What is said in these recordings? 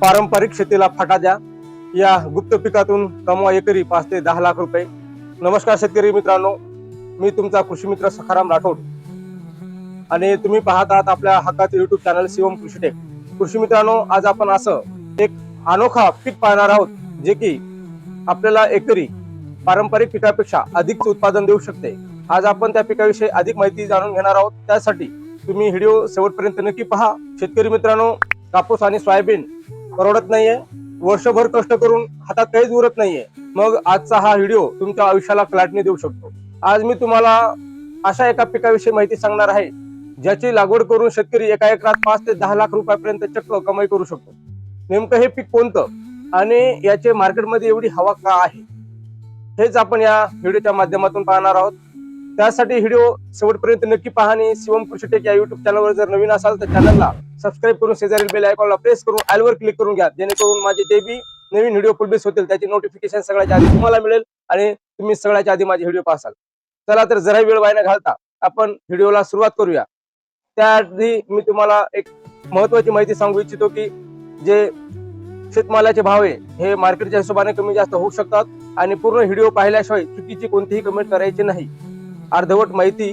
पारंपरिक शेतीला फाटा द्या. या गुप्त पिकातून कमवा एकरी पाच ते दहा लाख रुपये. नमस्कार शेतकरी मित्रांनो मी तुमचा कृषी मित्र सखाराम राठोड. आणि तुम्ही पाहत आहात आपल्या हक्काचे युट्यूब चॅनल शिवम कृषीटेक कृषी मित्रांनो आज आपण असं एक अनोखा पीक पाहणार आहोत जे की आपल्याला एकरी पारंपरिक पिकापेक्षा अधिक उत्पादन देऊ शकते. आज आपण त्या पिकाविषयी अधिक माहिती जाणून घेणार आहोत. त्यासाठी तुम्ही व्हिडिओ शेवटपर्यंत नक्की पहा. शेतकरी मित्रांनो कापूस आणि सोयाबीन परवडत नाहीये. वर्षभर कष्ट करून हातात काहीच उरत नाहीये. मग आजचा हा व्हिडिओ तुमच्या आयुष्याला क्लाटणी देऊ शकतो. आज मी तुम्हाला अशा एका पिकाविषयी माहिती सांगणार आहे ज्याची लागवड करून शेतकरी एका एकरात पाच ते दहा लाख रुपयापर्यंत चक्क कमाई करू शकतो. नेमकं हे पीक कोणतं आणि याचे मार्केटमध्ये एवढी हवा का आहे? हेच आपण या व्हिडिओच्या माध्यमातून पाहणार आहोत. त्यासाठी व्हिडिओ शेवटपर्यंत नक्की पाहणे शिवम कृषी टेक या युट्यूब चॅनलवर जर नवीन असाल तर चॅनलला सबस्क्राईब करून शेजारील बेल आयकॉनला प्रेस करून आलवर क्लिक करून घ्या. जेणेकरून माझे जे बी नवीन व्हिडिओ पुलबेस होतील त्याची नोटिफिकेशन सगळ्याच्या आधी तुम्हाला मिळेल आणि तुम्ही सगळ्याच्या आधी माझे व्हिडिओ पाहसाल चला तर जरा वेळ वाया घालता आपण व्हिडिओला सुरुवात करूया. त्याआधी मी तुम्हाला एक महत्वाची माहिती सांगू इच्छितो की जे शेतमालाचे भाव आहे हे मार्केटच्या हिशोबाने कमी जास्त होऊ शकतात आणि पूर्ण व्हिडिओ पाहिल्याशिवाय चुकीची कोणतीही कमेंट करायची नाही. अर्धवट माहिती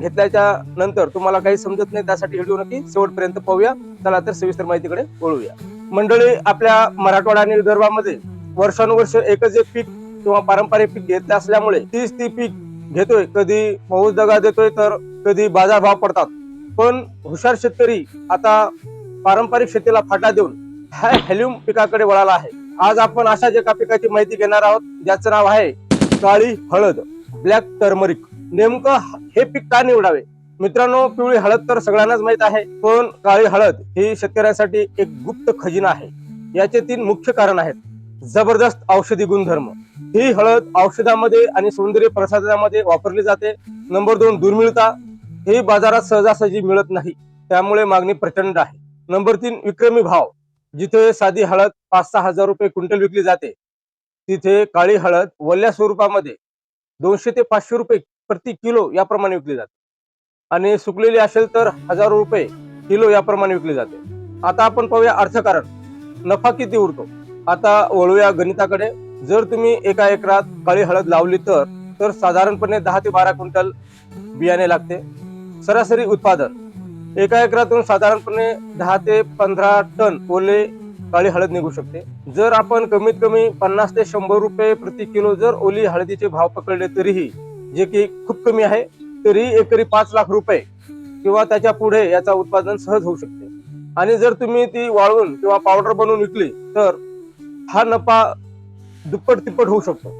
घेतल्याच्या नंतर तुम्हाला काही समजत नाही त्यासाठी व्हिडिओ नक्की शेवटपर्यंत पाहूया. चला तर सविस्तर माहितीकडे वळूया. मंडळी आपल्या मराठवाडा आणि विदर्भामध्ये वर्षानुवर्ष एकच एक पीक किंवा पारंपरिक पीक घेतले असल्यामुळे तीच ती पीक घेतोय. कधी पाऊस दगा देतोय तर कधी बाजारभाव पडतात. पण हुशार शेतकरी आता पारंपरिक शेतीला फाटा देऊन ह्या हॅल्युम पिकाकडे वळाला आहे. आज आपण अशाच एका पिकाची माहिती घेणार आहोत ज्याचं नाव आहे काळी हळद ब्लॅक टर्मरिक. नेमकं हे पीक का निवडावे? मित्रांनो पिवळी हळद तर सगळ्यांनाच माहीत आहे पण काळी हळद ही शेतकऱ्यांसाठी एक गुप्त खजिना आहे. याचे तीन मुख्य कारण आहेत. जबरदस्त औषधी गुणधर्म. ही हळद औषधामध्ये आणि सौंदर्य प्रसाधनामध्ये वापरली जाते. नंबर दोन दुर्मिळता. ही बाजारात सहजासहजी मिळत नाही त्यामुळे मागणी प्रचंड आहे. नंबर तीन विक्रमी भाव. जिथे साधी हळद पाच सहा हजार रुपये क्विंटल विकली जाते तिथे काळी हळद वल्ल्या स्वरूपामध्ये दोनशे ते पाचशे रुपये प्रति किलो याप्रमाणे विकली जाते. आणि सुकलेली असेल तर हजारो रुपये किलो याप्रमाणे विकली जाते. आता आपण पाहूया अर्थकारण. नफा किती उरतो? आता वळूया गणिताकडे. जर तुम्ही एका एकरात काळी हळद लावली तर तर साधारणपणे दहा ते बारा क्विंटल बियाणे लागते. सरासरी उत्पादन. एका एकरातून साधारणपणे दहा ते पंधरा टन ओले काळी हळद निघू शकते. जर आपण कमीत कमी पन्नास ते शंभर रुपये प्रति किलो जर ओली हळदीचे भाव पकडले तरीही जे की खूप कमी आहे तरी एकरी पाच लाख रुपये किंवा त्याच्या पुढे याचा उत्पादन सहज होऊ शकते. आणि जर तुम्ही ती वाळवून किंवा पावडर बनवून विकली तर हा नफा दुप्पट तिप्पट होऊ शकतो.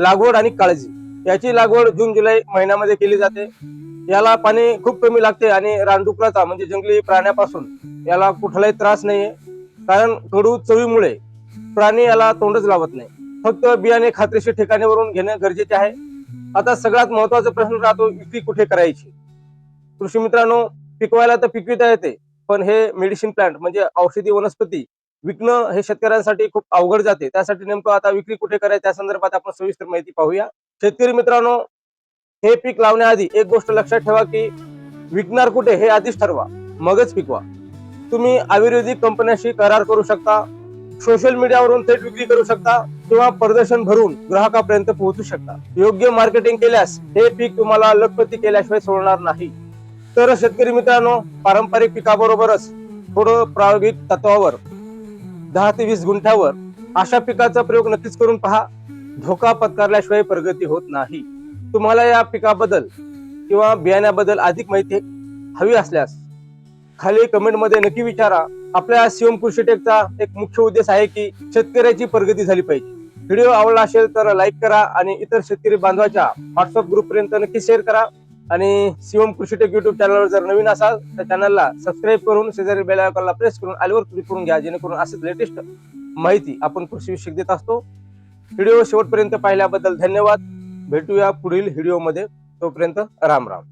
लागवड आणि काळजी याची लागवड जून जुलै महिन्यामध्ये केली जाते. याला पाणी खूप कमी लागते आणि रानडुकराचा म्हणजे जंगली प्राण्यापासून याला कुठलाही त्रास नाहीये. कारण कडू चवीमुळे प्राणी याला तोंडच लावत नाही. फक्त बियाणे खात्रीशीर ठिकाणीवरून घेणे गरजेचे आहे. आता सगळ्यात महत्त्वाचा प्रश्न राहतो विक्री कुठे करायची? कृषी मित्रांनो पिकवायला तर पिकविता येते पण हे मेडिसिन प्लांट म्हणजे औषधी वनस्पती विकणं हे शेतकऱ्यांसाठी खूप अवघड जाते. त्यासाठी नेमकं आता विक्री कुठे करायची त्या संदर्भात आपण सविस्तर माहिती पाहूया. शेतकरी मित्रांनो हे पीक लावण्याआधी एक गोष्ट लक्षात ठेवा की विकणार कुठे हे आधीच ठरवा मगच पिकवा. तुम्ही आयुर्वेदिक कंपन्याशी करार करू शकता सोशल मीडियावरून थेट विक्री करू शकता किंवा प्रदर्शन भरून ग्राहकापर्यंत पोहोचू शकता. योग्य मार्केटिंग केल्यास हे पीक तुम्हाला लखपती केल्याशिवाय सोडणार नाही. तर शेतकरी मित्रांनो पारंपरिक पिकाबरोबरच थोडं प्रायोगिक तत्वावर दहा ते वीस गुंठ्यावर अशा पिकाचा प्रयोग नक्कीच करून पहा. धोका पत्कारल्याशिवाय प्रगती होत नाही. तुम्हाला या पिकाबद्दल किंवा बियाण्याबद्दल अधिक माहिती हवी असल्यास खाली कमेंटमध्ये नक्की विचारा. आपल्या शिवम कृषी टेकचा एक मुख्य उद्देश आहे की शेतकऱ्याची प्रगती झाली पाहिजे. व्हिडिओ आवडला असेल तर लाईक करा आणि इतर शेतकरी बांधवाच्या व्हॉट्सअप ग्रुप पर्यंत नक्की शेअर करा. आणि शिवम कृषी टेक युट्यूब चॅनलवर जर नवीन असाल तर चॅनलला सबस्क्राईब करून शेजारी बेल आयकॉनला प्रेस करून आलीवर क्लिक करून घ्या जेणेकरून असेच लेटेस्ट माहिती आपण कृषीविषयक देत असतो. व्हिडिओ शेवटपर्यंत पाहिल्याबद्दल धन्यवाद. भेटूया पुढील व्हिडिओमध्ये. तोपर्यंत राम राम.